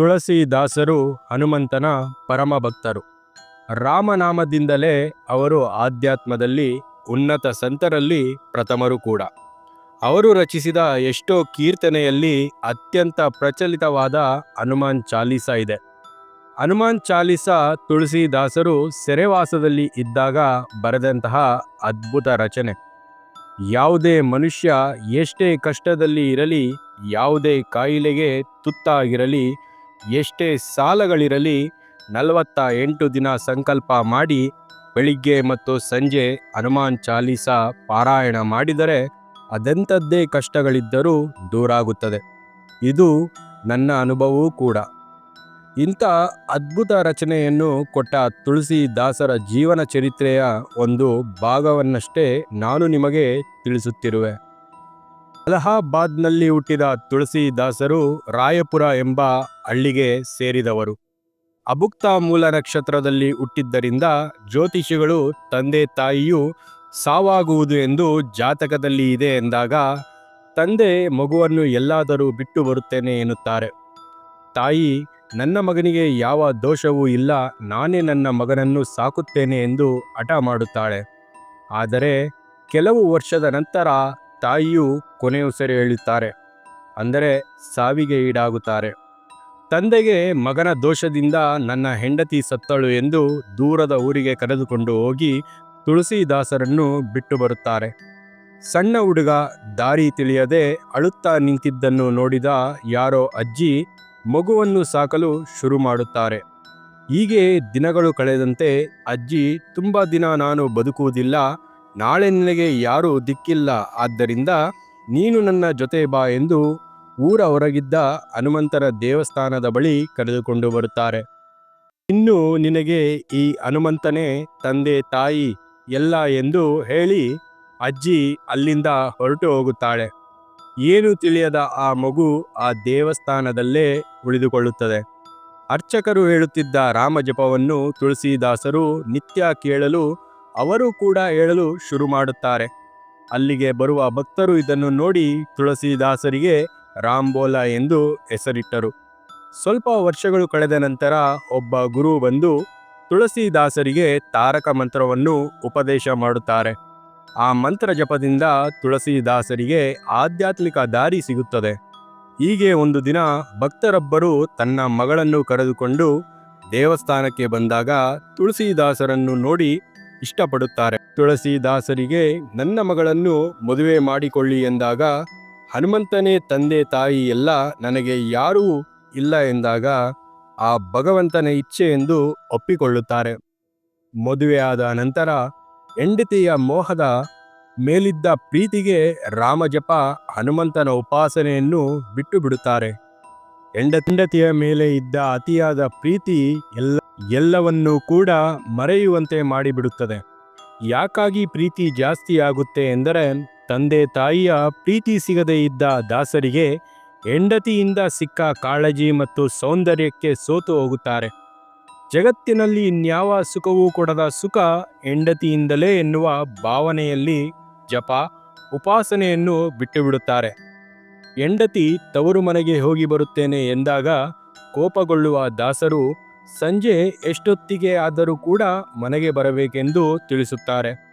ತುಳಸಿದಾಸರು ಹನುಮಂತನ ಪರಮ ಭಕ್ತರು ರಾಮನಾಮದಿಂದಲೇ ಅವರು ಆಧ್ಯಾತ್ಮದಲ್ಲಿ ಉನ್ನತ ಸಂತರಲ್ಲಿ ಪ್ರಥಮರು ಕೂಡ. ಅವರು ರಚಿಸಿದ ಎಷ್ಟೋ ಕೀರ್ತನೆಯಲ್ಲಿ ಅತ್ಯಂತ ಪ್ರಚಲಿತವಾದ ಹನುಮಾನ್ ಚಾಲೀಸ ಇದೆ. ಹನುಮಾನ್ ಚಾಲೀಸ ತುಳಸಿದಾಸರು ಸೆರೆವಾಸದಲ್ಲಿ ಇದ್ದಾಗ ಬರೆದಂತಹ ಅದ್ಭುತ ರಚನೆ. ಯಾವುದೇ ಮನುಷ್ಯ ಎಷ್ಟೇ ಕಷ್ಟದಲ್ಲಿ ಇರಲಿ, ಯಾವುದೇ ಕಾಯಿಲೆಗೆ ತುತ್ತಾಗಿರಲಿ ಎಷ್ಟೇ ಸಾಲಗಳಿರಲಿ ನಲವತ್ತ ಎಂಟು ದಿನ ಸಂಕಲ್ಪ ಮಾಡಿ ಬೆಳಿಗ್ಗೆ ಮತ್ತು ಸಂಜೆ ಹನುಮಾನ್ ಚಾಲೀಸ ಪಾರಾಯಣ ಮಾಡಿದರೆ ಅದೆಂಥದ್ದೇ ಕಷ್ಟಗಳಿದ್ದರೂ ದೂರಾಗುತ್ತದೆ. ಇದು ನನ್ನ ಅನುಭವವೂ ಕೂಡ. ಇಂಥ ಅದ್ಭುತ ರಚನೆಯನ್ನು ಕೊಟ್ಟ ತುಳಸಿ ದಾಸರ ಜೀವನ ಚರಿತ್ರೆಯ ಒಂದು ಭಾಗವನ್ನಷ್ಟೇ ನಾನು ನಿಮಗೆ ತಿಳಿಸುತ್ತಿರುವೆ. ಅಲಹಾಬಾದ್ನಲ್ಲಿ ಹುಟ್ಟಿದ ತುಳಸಿದಾಸರು ರಾಯಪುರ ಎಂಬ ಹಳ್ಳಿಗೆ ಸೇರಿದವರು. ಅಭುಕ್ತ ಮೂಲ ನಕ್ಷತ್ರದಲ್ಲಿ ಹುಟ್ಟಿದ್ದರಿಂದ ಜ್ಯೋತಿಷಿಗಳು ತಂದೆ ತಾಯಿಯು ಸಾವಾಗುವುದು ಎಂದು ಜಾತಕದಲ್ಲಿ ಇದೆ ಎಂದಾಗ, ತಂದೆ ಮಗುವನ್ನು ಎಲ್ಲಾದರೂ ಬಿಟ್ಟು ಬರುತ್ತೇನೆ ಎನ್ನುತ್ತಾರೆ. ತಾಯಿ, ನನ್ನ ಮಗನಿಗೆ ಯಾವ ದೋಷವೂ ಇಲ್ಲ, ನಾನೇ ನನ್ನ ಮಗನನ್ನು ಸಾಕುತ್ತೇನೆ ಎಂದು ಹಠ ಮಾಡುತ್ತಾಳೆ. ಆದರೆ, ಕೆಲವು ವರ್ಷದ ನಂತರ ತಾಯಿಯು ಕೊನೆಯುಸಿರು ಹೇಳುತ್ತಾರೆ ಅಂದರೆ ಸಾವಿಗೆ ಈಡಾಗುತ್ತಾರೆ. ತಂದೆಗೆ ಮಗನ ದೋಷದಿಂದ ನನ್ನ ಹೆಂಡತಿ ಸತ್ತಳು ಎಂದು ದೂರದ ಊರಿಗೆ ಕರೆದುಕೊಂಡು ಹೋಗಿ ತುಳಸಿದಾಸರನ್ನು ಬಿಟ್ಟು ಬರುತ್ತಾರೆ. ಸಣ್ಣ ಹುಡುಗ ದಾರಿ ತಿಳಿಯದೆ ಅಳುತ್ತಾ ನಿಂತಿದ್ದನ್ನು ನೋಡಿದ ಯಾರೋ ಅಜ್ಜಿ ಮಗುವನ್ನು ಸಾಕಲು ಶುರು ಮಾಡುತ್ತಾರೆ. ಹೀಗೆ ದಿನಗಳು ಕಳೆದಂತೆ ಅಜ್ಜಿ ತುಂಬ ದಿನ ನಾನು ಬದುಕುವುದಿಲ್ಲ ನಾಳೆ ನಿನಗೆ ಯಾರೂ ದಿಕ್ಕಿಲ್ಲ, ಆದ್ದರಿಂದ ನೀನು ನನ್ನ ಜೊತೆ ಬಾ ಎಂದು ಊರ ಹೊರಗಿದ್ದ ಹನುಮಂತರ ದೇವಸ್ಥಾನದ ಬಳಿ ಕರೆದುಕೊಂಡು ಬರುತ್ತಾರೆ. ಇನ್ನು ನಿನಗೆ ಈ ಹನುಮಂತನೇ ತಂದೆ ತಾಯಿ ಎಲ್ಲ ಎಂದು ಹೇಳಿ ಅಜ್ಜಿ ಅಲ್ಲಿಂದ ಹೊರಟು ಹೋಗುತ್ತಾಳೆ. ಏನು ತಿಳಿಯದ ಆ ಮಗು ಆ ದೇವಸ್ಥಾನದಲ್ಲೇ ಉಳಿದುಕೊಳ್ಳುತ್ತದೆ. ಅರ್ಚಕರು ಹೇಳುತ್ತಿದ್ದ ರಾಮಜಪವನ್ನು ತುಳಸಿದಾಸರು ನಿತ್ಯ ಕೇಳಲು ಅವರು ಕೂಡ ಹೇಳಲು ಶುರು ಮಾಡುತ್ತಾರೆ. ಅಲ್ಲಿಗೆ ಬರುವ ಭಕ್ತರು ಇದನ್ನು ನೋಡಿ ತುಳಸಿದಾಸರಿಗೆ ರಾಂಬೋಲ ಎಂದು ಹೆಸರಿಟ್ಟರು. ಸ್ವಲ್ಪ ವರ್ಷಗಳು ಕಳೆದ ನಂತರ ಒಬ್ಬ ಗುರು ಬಂದು ತುಳಸಿದಾಸರಿಗೆ ತಾರಕ ಮಂತ್ರವನ್ನು ಉಪದೇಶ ಮಾಡುತ್ತಾರೆ. ಆ ಮಂತ್ರ ಜಪದಿಂದ ತುಳಸಿದಾಸರಿಗೆ ಆಧ್ಯಾತ್ಮಿಕ ದಾರಿ ಸಿಗುತ್ತದೆ. ಹೀಗೆ ಒಂದು ದಿನ ಭಕ್ತರೊಬ್ಬರು ತನ್ನ ಮಗಳನ್ನು ಕರೆದುಕೊಂಡು ದೇವಸ್ಥಾನಕ್ಕೆ ಬಂದಾಗ ತುಳಸಿದಾಸರನ್ನು ನೋಡಿ ಇಷ್ಟಪಡುತ್ತಾರೆ. ತುಳಸಿದಾಸರಿಗೆ, ನನ್ನ ಮಗಳನ್ನು ಮದುವೆ ಮಾಡಿಕೊಳ್ಳಿ ಎಂದಾಗ, ಹನುಮಂತನೇ ತಂದೆ ತಾಯಿ ಎಲ್ಲ ನನಗೆ ಯಾರೂ ಇಲ್ಲ ಎಂದಾಗ, ಆ ಭಗವಂತನ ಇಚ್ಛೆ ಎಂದು ಒಪ್ಪಿಕೊಳ್ಳುತ್ತಾರೆ. ಮದುವೆಯಾದ ನಂತರ, ಹೆಂಡತಿಯ ಮೋಹದ ಮೇಲಿದ್ದ ಪ್ರೀತಿಗೆ ರಾಮಜಪ ಹನುಮಂತನ ಉಪಾಸನೆಯನ್ನು ಬಿಟ್ಟು ಬಿಡುತ್ತಾರೆ ಹೆಂಡತಿಯ ಮೇಲೆ ಇದ್ದ ಅತಿಯಾದ ಪ್ರೀತಿ ಎಲ್ಲ ಎಲ್ಲವನ್ನೂ ಕೂಡ ಮರೆಯುವಂತೆ ಮಾಡಿಬಿಡುತ್ತದೆ. ಯಾಕಾಗಿ ಪ್ರೀತಿ ಜಾಸ್ತಿ ಆಗುತ್ತೆ ಎಂದರೆ, ತಂದೆ ತಾಯಿಯ ಪ್ರೀತಿ ಸಿಗದೇ ಇದ್ದ ದಾಸರಿಗೆ ಹೆಂಡತಿಯಿಂದ ಸಿಕ್ಕ ಕಾಳಜಿ ಮತ್ತು ಸೌಂದರ್ಯಕ್ಕೆ ಸೋತು ಹೋಗುತ್ತಾರೆ. ಜಗತ್ತಿನಲ್ಲಿ ಇನ್ಯಾವ ಸುಖವೂ ಕೊಡದ ಸುಖ ಹೆಂಡತಿಯಿಂದಲೇ ಎನ್ನುವ ಭಾವನೆಯಲ್ಲಿ ಜಪ, ಉಪಾಸನೆಯನ್ನು ಬಿಟ್ಟುಬಿಡುತ್ತಾರೆ. ಹೆಂಡತಿ ತವರು ಮನೆಗೆ ಹೋಗಿ ಬರುತ್ತೇನೆ ಎಂದಾಗ ಕೋಪಗೊಳ್ಳುವ ದಾಸರು ಸಂಜೆ ಎಷ್ಟೊತ್ತಿಗೆ ಆದರೂ ಕೂಡ ಮನೆಗೆ ಬರಬೇಕೆಂದು ತಿಳಿಸುತ್ತಾರೆ.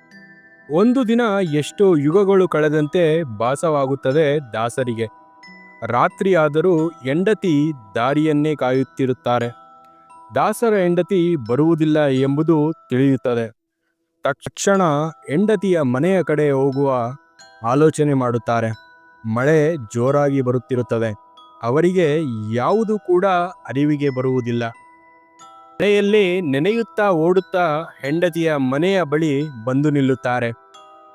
ಒಂದು ದಿನ ಎಷ್ಟೋ ಯುಗಗಳು ಕಳೆದಂತೆ ಭಾಸವಾಗುತ್ತದೆ ದಾಸರಿಗೆ. ರಾತ್ರಿ ಆದರೂ ಹೆಂಡತಿ ದಾರಿಯನ್ನೇ ಕಾಯುತ್ತಿರುತ್ತಾರೆ. ದಾಸರ ಹೆಂಡತಿ ಬರುವುದಿಲ್ಲ ಎಂಬುದು ತಿಳಿಯುತ್ತದೆ. ತಕ್ಷಣ ಹೆಂಡತಿಯ ಮನೆಯ ಕಡೆ ಹೋಗುವ ಆಲೋಚನೆ ಮಾಡುತ್ತಾರೆ. ಮಳೆ ಜೋರಾಗಿ ಬರುತ್ತಿರುತ್ತದೆ. ಅವರಿಗೆ ಯಾವುದು ಕೂಡ ಅರಿವಿಗೆ ಬರುವುದಿಲ್ಲ. ಮಳೆಯಲ್ಲಿ ನೆನೆಯುತ್ತಾ ಓಡುತ್ತಾ ಹೆಂಡತಿಯ ಮನೆಯ ಬಳಿ ಬಂದು ನಿಲ್ಲುತ್ತಾರೆ.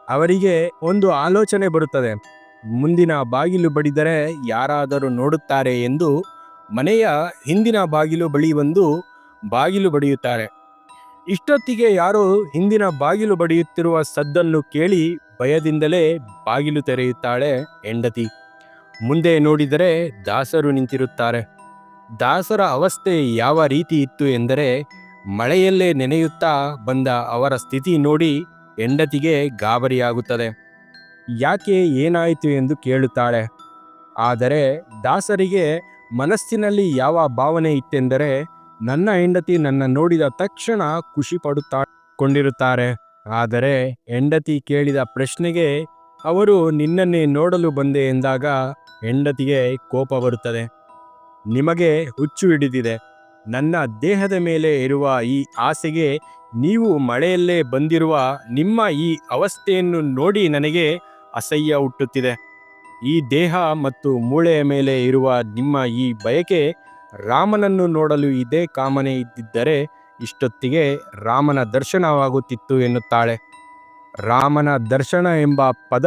ಅವರಿಗೆ ಒಂದು ಆಲೋಚನೆ ಬರುತ್ತದೆ. ಮುಂದಿನ ಬಾಗಿಲು ಬಡಿದರೆ ಯಾರಾದರೂ ನೋಡುತ್ತಾರೆ ಎಂದು ಮನೆಯ ಹಿಂದಿನ ಬಾಗಿಲು ಬಳಿ ಬಂದು ಬಾಗಿಲು ಬಡಿಯುತ್ತಾರೆ. ಇಷ್ಟೊತ್ತಿಗೆ ಯಾರೋ ಹಿಂದಿನ ಬಾಗಿಲು ಬಡಿಯುತ್ತಿರುವ ಸದ್ದನ್ನು ಕೇಳಿ ಭಯದಿಂದಲೇ ಬಾಗಿಲು ತೆರೆಯುತ್ತಾಳೆ ಹೆಂಡತಿ. ಮುಂದೆ ನೋಡಿದರೆ ದಾಸರು ನಿಂತಿರುತ್ತಾರೆ. ದಾಸರ ಅವಸ್ಥೆ ಯಾವ ರೀತಿ ಇತ್ತು ಎಂದರೆ ಮಳೆಯಲ್ಲೇ ನೆನೆಯುತ್ತಾ ಬಂದ ಅವರ ಸ್ಥಿತಿ ನೋಡಿ ಹೆಂಡತಿಗೆ ಗಾಬರಿಯಾಗುತ್ತದೆ. ಯಾಕೆ ಏನಾಯಿತು ಎಂದು ಕೇಳುತ್ತಾಳೆ. ಆದರೆ ದಾಸರಿಗೆ ಮನಸ್ಸಿನಲ್ಲಿ ಯಾವ ಭಾವನೆ ಇತ್ತೆಂದರೆ ನನ್ನ ಹೆಂಡತಿ ನನ್ನ ನೋಡಿದ ತಕ್ಷಣ ಖುಷಿ ಪಡುತ್ತಾ ಕೊಂಡಿರುತ್ತಾರೆ ಆದರೆ ಹೆಂಡತಿ ಕೇಳಿದ ಪ್ರಶ್ನೆಗೆ ಅವರು ನಿನ್ನನ್ನೇ ನೋಡಲು ಬಂದೆ ಎಂದಾಗ ಹೆಂಡತಿಗೆ ಕೋಪ ಬರುತ್ತದೆ. ನಿಮಗೆ ಹುಚ್ಚು ಹಿಡಿದಿದೆ. ನನ್ನ ದೇಹದ ಮೇಲೆ ಇರುವ ಈ ಆಸೆಗೆ ನೀವು ಮಳೆಯಲ್ಲೇ ಬಂದಿರುವ ನಿಮ್ಮ ಈ ಅವಸ್ಥೆಯನ್ನು ನೋಡಿ ನನಗೆ ಅಸಹ್ಯ ಹುಟ್ಟುತ್ತಿದೆ. ಈ ದೇಹ ಮತ್ತು ಮೂಳೆಯ ಮೇಲೆ ಇರುವ ನಿಮ್ಮ ಈ ಬಯಕೆ ರಾಮನನ್ನು ನೋಡಲು ಇದೇ ಕಾಮನೆ ಇದ್ದಿದ್ದರೆ ಇಷ್ಟೊತ್ತಿಗೆ ರಾಮನ ದರ್ಶನವಾಗುತ್ತಿತ್ತು ಎನ್ನುತ್ತಾಳೆ. ರಾಮನ ದರ್ಶನ ಎಂಬ ಪದ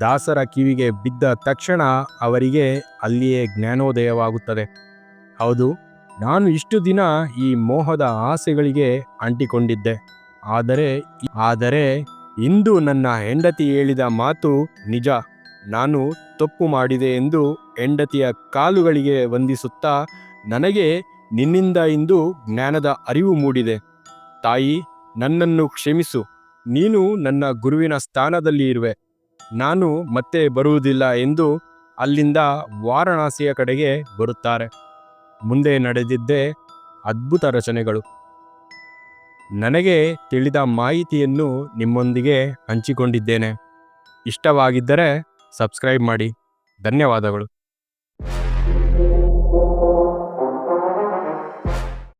ದಾಸರ ಕಿವಿಗೆ ಬಿದ್ದ ತಕ್ಷಣ ಅವರಿಗೆ ಅಲ್ಲಿಯೇ ಜ್ಞಾನೋದಯವಾಗುತ್ತದೆ. ಹೌದು, ನಾನು ಇಷ್ಟು ದಿನ ಈ ಮೋಹದ ಆಸೆಗಳಿಗೆ ಅಂಟಿಕೊಂಡಿದ್ದೆ. ಆದರೆ ಆದರೆ ಇಂದು ನನ್ನ ಹೆಂಡತಿ ಹೇಳಿದ ಮಾತು ನಿಜ. ನಾನು ತಪ್ಪು ಮಾಡಿದೆ ಎಂದು ಹೆಂಡತಿಯ ಕಾಲುಗಳಿಗೆ ವಂದಿಸುತ್ತಾ ನನಗೆ ನಿನ್ನಿಂದ ಇಂದು ಜ್ಞಾನದ ಅರಿವು ಮೂಡಿದೆ. ತಾಯಿ, ನನ್ನನ್ನು ಕ್ಷಮಿಸು. ನೀನು ನನ್ನ ಗುರುವಿನ ಸ್ಥಾನದಲ್ಲಿ ಇರುವೆ. ನಾನು ಮತ್ತೆ ಬರುವುದಿಲ್ಲ ಎಂದು ಅಲ್ಲಿಂದ ವಾರಣಾಸಿಯ ಕಡೆಗೆ ಬರುತ್ತಾರೆ. ಮುಂದೆ ನಡೆದಿದ್ದೇ ಅದ್ಭುತ ರಚನೆಗಳು. ನನಗೆ ತಿಳಿದ ಮಾಹಿತಿಯನ್ನು ನಿಮ್ಮೊಂದಿಗೆ ಹಂಚಿಕೊಂಡಿದ್ದೇನೆ. ಇಷ್ಟವಾಗಿದ್ದರೆ ಸಬ್ಸ್ಕ್ರೈಬ್ ಮಾಡಿ. ಧನ್ಯವಾದಗಳು.